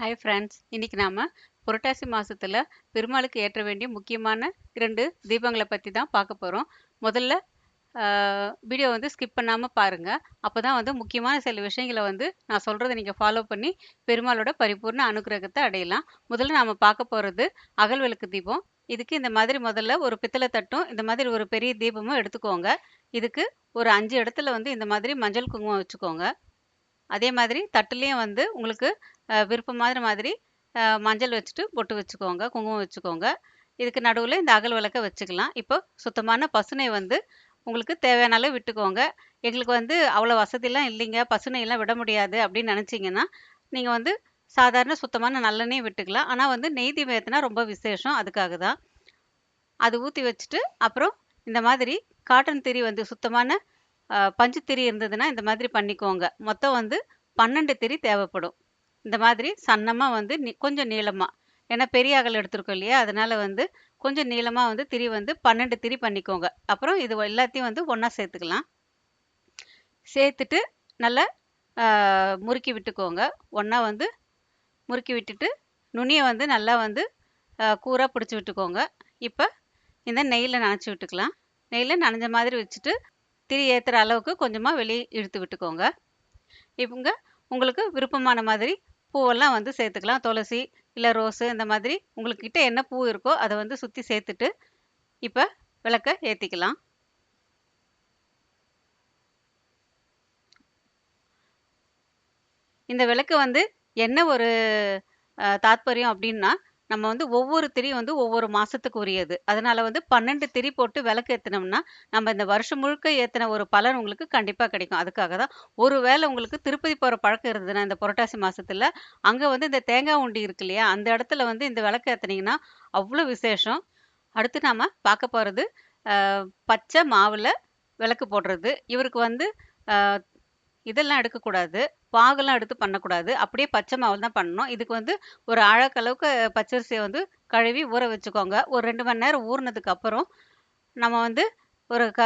Hi friends இன்னைக்கு நாம புரட்டாசி மாசத்துல பெருமாளுக்கு ஏற்ற வேண்டிய முக்கியமான இரண்டு தீபங்களை பத்தி தான் பார்க்க போறோம். முதல்ல வீடியோ வந்து ஸ்கிப் பண்ணாம பாருங்க. அப்பதான் வந்து முக்கியமான சில விஷயங்களை வந்து நான் சொல்றதை நீங்க ஃபாலோ பண்ணி பெருமாளோட பரிபூர்ண அனுகிரகத்தை அடையலாம். முதல்ல நாம பார்க்க போறது அகல் விளக்கு தீபம். இதுக்கு இந்த மாதிரி முதல்ல ஒரு பித்தளை தட்டும். இந்த மாதிரி ஒரு பெரிய தீபமும் எடுத்துக்கோங்க. இதுக்கு ஒரு அஞ்சு இடத்துல வந்து இந்த மாதிரி மஞ்சள் குங்குமம் வச்சுக்கோங்க. அதே மாதிரி தட்டுலேயும் வந்து உங்களுக்கு விருப்பம் மாதிரி மாதிரி மஞ்சள் வச்சுட்டு பொட்டு வச்சுக்கோங்க குங்குமம் வச்சுக்கோங்க. இதுக்கு நடுவில் இந்த அகல் விளக்க வச்சுக்கலாம். இப்போ சுத்தமான பசுனை வந்து உங்களுக்கு தேவையான அளவு விட்டுக்கோங்க. எங்களுக்கு வந்து அவ்வளோ வசதிலாம் இல்லைங்க. பசுனையெல்லாம் விட முடியாது அப்படின்னு நினச்சிங்கன்னா நீங்கள் வந்து சாதாரண சுத்தமான நல்லெண்ணையும் விட்டுக்கலாம். ஆனால் வந்து நெய் தீபம் ஏற்றினா ரொம்ப விசேஷம். அதுக்காக தான். அது ஊற்றி வச்சுட்டு அப்புறம் இந்த மாதிரி காட்டன் திரி வந்து சுத்தமான பஞ்சு திரி இருந்ததுன்னா இந்த மாதிரி பண்ணிக்கோங்க. மொத்தம் வந்து பன்னெண்டு திரி தேவைப்படும். இந்த மாதிரி சன்னமாக வந்து நி- கொஞ்சம் நீளமாக ஏன்னா பெரிய அகல் எடுத்திருக்கோம் இல்லையா? அதனால வந்து கொஞ்சம் நீளமாக வந்து திரி வந்து பன்னெண்டு திரி பண்ணிக்கோங்க. அப்புறம் இது எல்லாத்தையும் வந்து ஒன்றா சேர்த்துக்கலாம். சேர்த்துட்டு நல்லா முறுக்கி விட்டுக்கோங்க. ஒன்றா வந்து முறுக்கி விட்டுட்டு நுனியை வந்து நல்லா வந்து கூராக பிடிச்சி விட்டுக்கோங்க. இப்போ இந்த நெய்யில் நனைச்சி விட்டுக்கலாம். நெய்யில் நனைஞ்ச மாதிரி வச்சுட்டு திரி ஏற்றுற அளவுக்கு கொஞ்சமாக வெளியே இழுத்து விட்டுக்கோங்க. இவங்க உங்களுக்கு விருப்பமான மாதிரி பூவெல்லாம் வந்து சேர்த்துக்கலாம். துளசி இல்லை ரோஸு இந்த மாதிரி உங்களுக்கு என்ன பூ இருக்கோ அதை வந்து சுற்றி சேர்த்துட்டு இப்போ விளக்க ஏற்றிக்கலாம் இந்த விளக்கு வந்து என்ன ஒரு தாத்பரியம் அப்படின்னா நம்ம வந்து ஒவ்வொரு திரி வந்து ஒவ்வொரு மாசத்துக்கு உரியது அதனால வந்து பன்னெண்டு திரி போட்டு விளக்கு ஏற்றினோம்னா நம்ம இந்த வருஷம் முழுக்க ஏற்றின ஒரு பலன் உங்களுக்கு கண்டிப்பாக கிடைக்கும். அதுக்காக தான் ஒரு வேளை உங்களுக்கு திருப்பதி போகிற பழக்கம் இருந்ததுன்னா இந்த புரட்டாசி மாசத்துல அங்கே வந்து இந்த தேங்காய் உண்டி இருக்கு இல்லையா அந்த இடத்துல வந்து இந்த விளக்கு ஏற்றுனீங்கன்னா அவ்வளோ விசேஷம். அடுத்து நாம பார்க்க போகிறது பச்சை மாவில் விளக்கு போடுறது. இவருக்கு வந்து இதெல்லாம் எடுக்கக்கூடாது. பாகெல்லாம் எடுத்து பண்ணக்கூடாது. அப்படியே பச்சை மாவில் தான் பண்ணணும். இதுக்கு வந்து ஒரு அழகளவுக்கு பச்சரிசியை வந்து கழுவி ஊற வச்சுக்கோங்க. ஒரு ரெண்டு மணி நேரம் ஊறினதுக்கு அப்புறம் நம்ம வந்து ஒரு க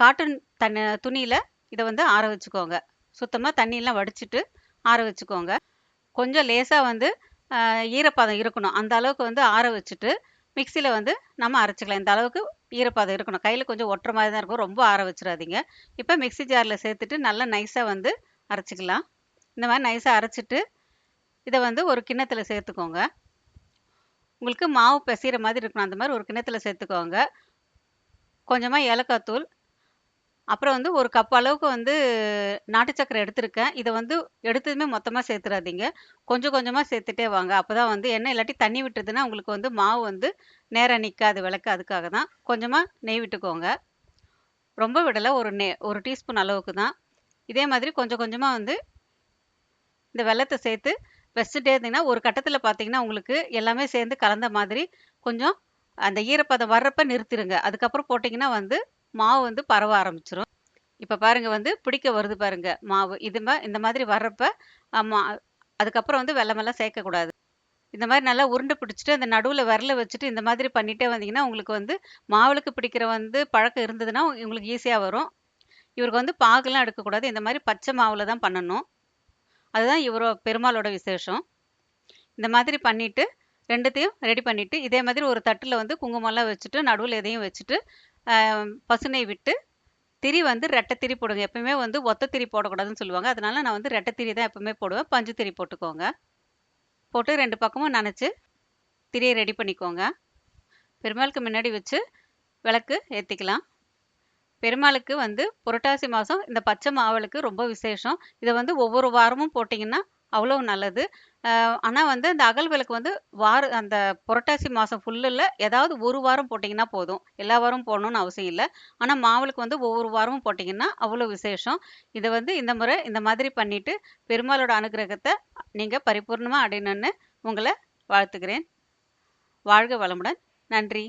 காட்டன் தண்ணி துணியில் இதை வந்து ஆற வச்சுக்கோங்க. சுத்தமாக தண்ணியெல்லாம் வடிச்சிட்டு ஆற வச்சுக்கோங்க. கொஞ்சம் லேசாக வந்து ஈரப்பதம் இருக்கணும். அந்த அளவுக்கு வந்து ஆற வச்சுட்டு மிக்சியில் வந்து நம்ம அரைச்சிக்கலாம். இந்த அளவுக்கு ஈரப்பதம் இருக்கணும். கையில் கொஞ்சம் ஒட்டுற மாதிரி தான் இருக்கும். ரொம்ப ஆற வச்சிடாதீங்க. இப்போ மிக்ஸி ஜாரில் சேர்த்துட்டு நல்லா நைஸாக வந்து அரைச்சிக்கலாம். இந்த மாதிரி நைஸாக அரைச்சிட்டு இதை வந்து ஒரு கிண்ணத்தில் சேர்த்துக்கோங்க. உங்களுக்கு மாவு பிசைகிற மாதிரி இருக்கணும். அந்த மாதிரி ஒரு கிண்ணத்தில் சேர்த்துக்கோங்க. கொஞ்சமாக ஏலக்காய் தூள் அப்புறம் வந்து ஒரு கப் அளவுக்கு வந்து நாட்டு சக்கரை எடுத்திருக்கேன். இதை வந்து எடுத்ததுமே மொத்தமாக சேர்த்துறாதீங்க. கொஞ்சம் கொஞ்சமாக சேர்த்துட்டே வாங்க. அப்போ தான் வந்து எண்ணெய் இல்லாட்டி தண்ணி விட்டுதுன்னா உங்களுக்கு வந்து மாவு வந்து நேராக நிற்காது விளக்கு அதுக்காக தான். கொஞ்சமாக நெய் விட்டுக்கோங்க. ரொம்ப விடலை. ஒரு நெ ஒரு டீஸ்பூன் அளவுக்கு தான். இதே மாதிரி கொஞ்சம் கொஞ்சமாக வந்து இந்த வெல்லத்தை சேர்த்து வச்சுட்டே இருந்தீங்கன்னா ஒரு கட்டத்தில் பார்த்தீங்கன்னா உங்களுக்கு எல்லாமே சேர்ந்து கலந்த மாதிரி கொஞ்சம் அந்த ஈரப்பதம் வர்றப்ப நிறுத்திடுங்க அதுக்கப்புறம் போட்டிங்கன்னா வந்து மாவு வந்து பரவ ஆரம்பிச்சிரும். இப்போ பாருங்கள் வந்து பிடிக்க வருது பாருங்க மாவு. இது இந்த மாதிரி வர்றப்ப மா அதுக்கப்புறம் வந்து வெள்ளமெல்லாம் சேர்க்கக்கூடாது. இந்த மாதிரி நல்லா உருண்டை பிடிச்சிட்டு அந்த நடுவில் விரல வச்சுட்டு இந்த மாதிரி பண்ணிட்டே வந்தீங்கன்னா உங்களுக்கு வந்து மாவுளுக்கு பிடிக்கிற வந்து பழக்கம் இருந்ததுன்னா உங்களுக்கு ஈஸியாக வரும். இவருக்கு வந்து பாகுலாம் எடுக்கக்கூடாது. இந்த மாதிரி பச்சை மாவில் தான் பண்ணணும். அதுதான் இவரோ பெருமாளோட விசேஷம். இந்த மாதிரி பண்ணிவிட்டு ரெண்டுத்தையும் ரெடி பண்ணிவிட்டு இதே மாதிரி ஒரு தட்டில் வந்து குங்குமம்லாம் வச்சுட்டு நடுவில் எதையும் வச்சுட்டு பசுனை விட்டு திரி வந்து ரெட்டை திரி போடுங்க. எப்பவுமே வந்து ஒத்த திரி போடக்கூடாதுன்னு சொல்லுவாங்க. அதனால நான் வந்து ரெட்டை திரி தான் எப்பவுமே போடுவேன். பஞ்சு திரி போட்டுக்கோங்க. போட்டு ரெண்டு பக்கமும் நனைச்சி திரியை ரெடி பண்ணிக்கோங்க. பெருமாளுக்கு முன்னாடி வச்சு விளக்கு ஏற்றிக்கலாம் பெருமாளுக்கு வந்து புரட்டாசி மாதம் இந்த பச்சை மாவளுக்கு ரொம்ப விசேஷம். இதை வந்து ஒவ்வொரு வாரமும் போட்டிங்கன்னா அவ்வளோ நல்லது. ஆனால் வந்து இந்த அகல் விளக்கு வந்து வார அந்த புரட்டாசி மாதம் ஃபுல்லில் ஏதாவது ஒரு வாரம் போட்டிங்கன்னா போதும். எல்லா வாரமும் போடணும்னு அவசியம் இல்லை. ஆனால் மாவிளக்கு வந்து ஒவ்வொரு வாரமும் போட்டிங்கன்னா அவ்வளோ விசேஷம். இதை வந்து இந்த முறை இந்த மாதிரி பண்ணிட்டு பெருமாளோட அனுகிரகத்தை நீங்கள் பரிபூர்ணமாக அடையணும்னு உங்களை வாழ்த்துக்கிறேன் வாழ்க வளமுடன். நன்றி.